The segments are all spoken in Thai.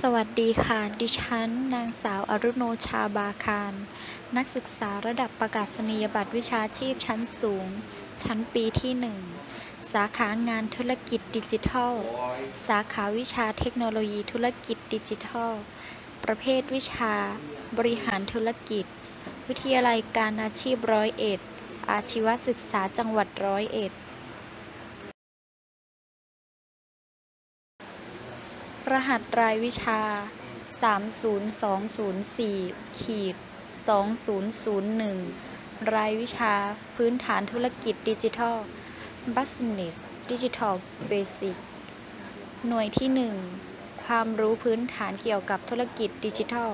สวัสดีค่ะ ดิฉัน นางสาวอรุโนชาบาคาร นักศึกษาระดับประกาศนียบัตรวิชาชีพชั้นสูง ชั้นปีที่ 1 สาขางานธุรกิจดิจิทัล สาขาวิชาเทคโนโลยีธุรกิจดิจิทัล ประเภทวิชา บริหารธุรกิจ วิทยาลัยการอาชีพร้อยเอ็ด อาชีวศึกษาจังหวัดร้อยเอ็ด รหัสรายวิชา 30204ขีด2001 รายวิชาพื้นฐานธุรกิจดิจิทัล Business Digital Basic หน่วยที่ 1 ความรู้พื้นฐานเกี่ยวกับธุรกิจดิจิทัล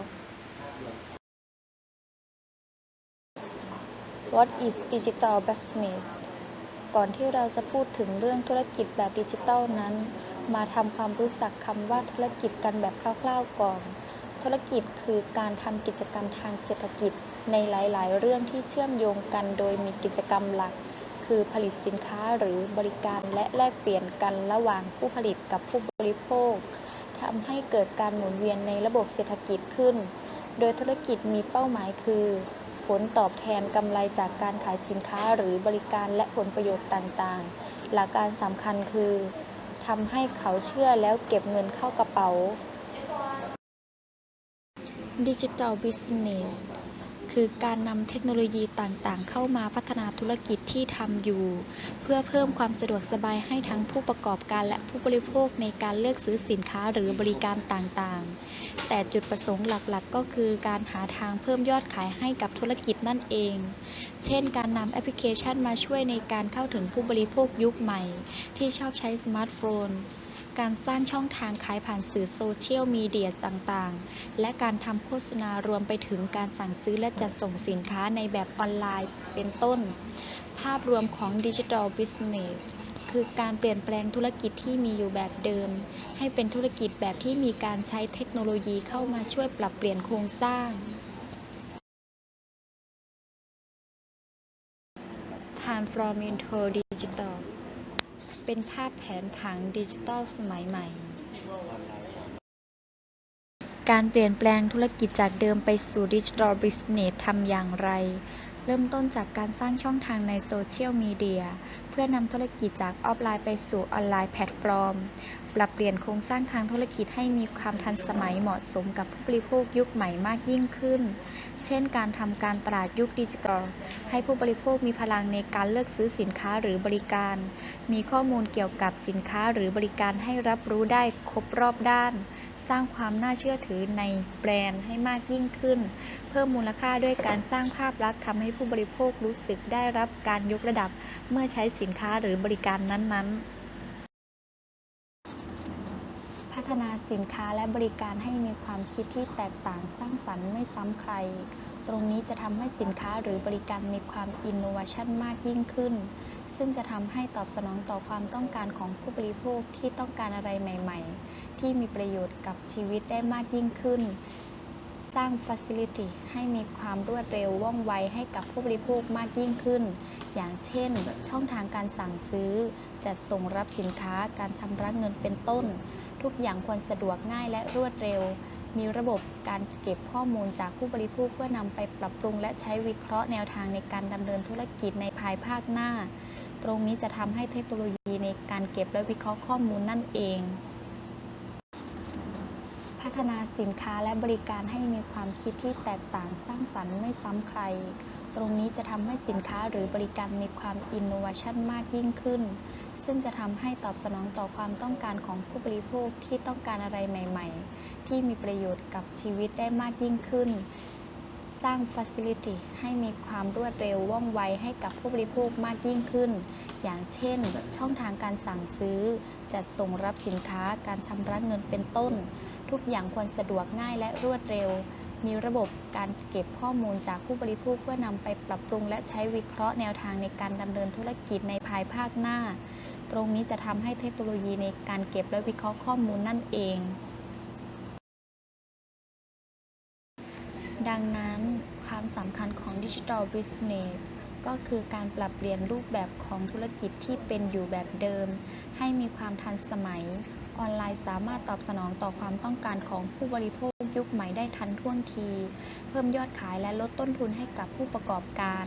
What is digital business ก่อนที่เราจะพูดถึงเรื่องธุรกิจแบบดิจิทัลนั้น มาทำความรู้จักคำว่าธุรกิจกันแบบคร่าวๆก่อน ธุรกิจคือการทำกิจกรรมทางเศรษฐกิจในหลายๆ เรื่องที่เชื่อมโยงกันโดยมีกิจกรรมหลัก คือผลิตสินค้าหรือบริการและแลกเปลี่ยนกันระหว่างผู้ผลิตกับผู้บริโภคทำให้เกิดการหมุนเวียนในระบบเศรษฐกิจขึ้น โดยธุรกิจมีเป้าหมายคือ ผลตอบแทนกำไรจากการขายสินค้าหรือบริการและผลประโยชน์ต่างๆ หลักการสำคัญคือ ทำให้เขาเชื่อแล้วเก็บเงินเข้ากระเป๋า Digital Business คือการนำเทคโนโลยีต่างๆ เข้ามาพัฒนาธุรกิจที่ทำอยู่ เพื่อเพิ่มความสะดวกสบายให้ทั้งผู้ประกอบการและผู้บริโภคในการเลือกซื้อสินค้าหรือบริการต่างๆ แต่จุดประสงค์หลักๆ ก็คือการหาทางเพิ่มยอดขายให้กับธุรกิจนั่นเอง เช่น การนำแอปพลิเคชันมาช่วยในการเข้าถึงผู้บริโภคยุคใหม่ ที่ชอบใช้สมาร์ทโฟน การสร้างช่องทางขายผ่านสื่อโซเชียลมีเดียต่างๆ และการทำโฆษณารวมไปถึงการสั่งซื้อและจัดส่งสินค้าในแบบออนไลน์เป็นต้น ภาพรวมของดิจิทัลบิสเนสคือการเปลี่ยนแปลงธุรกิจที่มีอยู่แบบเดิม ให้เป็นธุรกิจแบบที่มีการใช้เทคโนโลยีเข้ามาช่วยปรับเปลี่ยนโครงสร้าง Transform into Digital เป็นภาพแผนผังดิจิทัลสมัยใหม่ การเปลี่ยนแปลงธุรกิจจากเดิมไปสู่ดิจิทัลบิสเนสทำอย่างไร เริ่มต้นจากการสร้างช่องทางในโซเชียลมีเดียเพื่อนำธุรกิจจากออฟไลน์ไปสู่ออนไลน์แพลตฟอร์ม ปรับเปลี่ยนโครงสร้างทางธุรกิจให้มีความทันสมัยเหมาะสมกับผู้บริโภคยุคใหม่มากยิ่งขึ้น เช่น การทำการตลาดยุคดิจิทัล ให้ผู้บริโภคมีพลังในการเลือกซื้อสินค้าหรือบริการ มีข้อมูลเกี่ยวกับสินค้าหรือบริการให้รับรู้ได้ครบรอบด้าน สร้างความน่าเชื่อถือในแบรนด์ให้มากยิ่งขึ้น เพิ่มมูลค่าด้วยการสร้างภาพลักษณ์ทำให้ผู้บริโภครู้สึกได้รับการยกระดับเมื่อใช้สินค้าหรือบริการนั้นๆพัฒนาสินค้าและบริการให้มีความคิดที่แตกต่างสร้างสรรค์ไม่ซ้ำใคร ตรงนี้จะทำให้สินค้าหรือบริการมีความอินโนเวชันมากยิ่งขึ้น ซึ่งจะทำให้ตอบสนองต่อความต้องการของผู้บริโภคที่ต้องการอะไรใหม่ๆ ที่มีประโยชน์กับชีวิตได้มากยิ่งขึ้น สร้าง Facility ให้มีความรวดเร็วว่องไวให้กับผู้บริโภคมากยิ่งขึ้น อย่างเช่น ช่องทางการสั่งซื้อ จัดส่งรับสินค้าการชำระเงินเป็นต้น ทุกอย่างควรสะดวกง่ายและรวดเร็วมีระบบการเก็บข้อมูลจากผู้บริโภคเพื่อนำไปปรับปรุงและใช้วิเคราะห์แนวทางในการดำเนินธุรกิจในภายภาคหน้า ตรงนี้จะทำให้เทคโนโลยีในการเก็บและวิเคราะห์ข้อมูลนั่นเอง พัฒนาสินค้าและบริการให้มีความคิดที่แตกต่างสร้างสรรค์ไม่ซ้ำใคร ตรงนี้จะทำให้สินค้าหรือบริการมีความอินโนเวชันมากยิ่งขึ้น ซึ่งจะทำให้ตอบสนองต่อความต้องการของผู้บริโภคที่ต้องการอะไรใหม่ ๆ ที่มีประโยชน์กับชีวิตได้มากยิ่งขึ้น สร้าง Facility ให้มีความรวดเร็วว่องไวให้กับผู้บริโภคมากยิ่งขึ้น อย่างเช่น ช่องทางการสั่งซื้อ จัดส่งรับสินค้าการชำระเงินเป็นต้น ทุกอย่างควรสะดวกง่ายและรวดเร็ว มีระบบการเก็บข้อมูลจากผู้บริโภคเพื่อนำไปปรับปรุง และใช้วิเคราะห์แนวทางในการดำเนินธุรกิจในภายภาคหน้า ตรงนี้จะทำให้เทคโนโลยีในการเก็บและวิเคราะห์ข้อมูลนั่นเอง ดังนั้นความสำคัญของดิจิทัลบิสเนสก็คือการปรับเปลี่ยนรูปแบบของธุรกิจที่เป็นอยู่แบบเดิม ให้มีความทันสมัย ออนไลน์สามารถตอบสนองต่อความต้องการของผู้บริโภคยุคใหม่ได้ทันท่วงที เพิ่มยอดขายและลดต้นทุนให้กับผู้ประกอบการ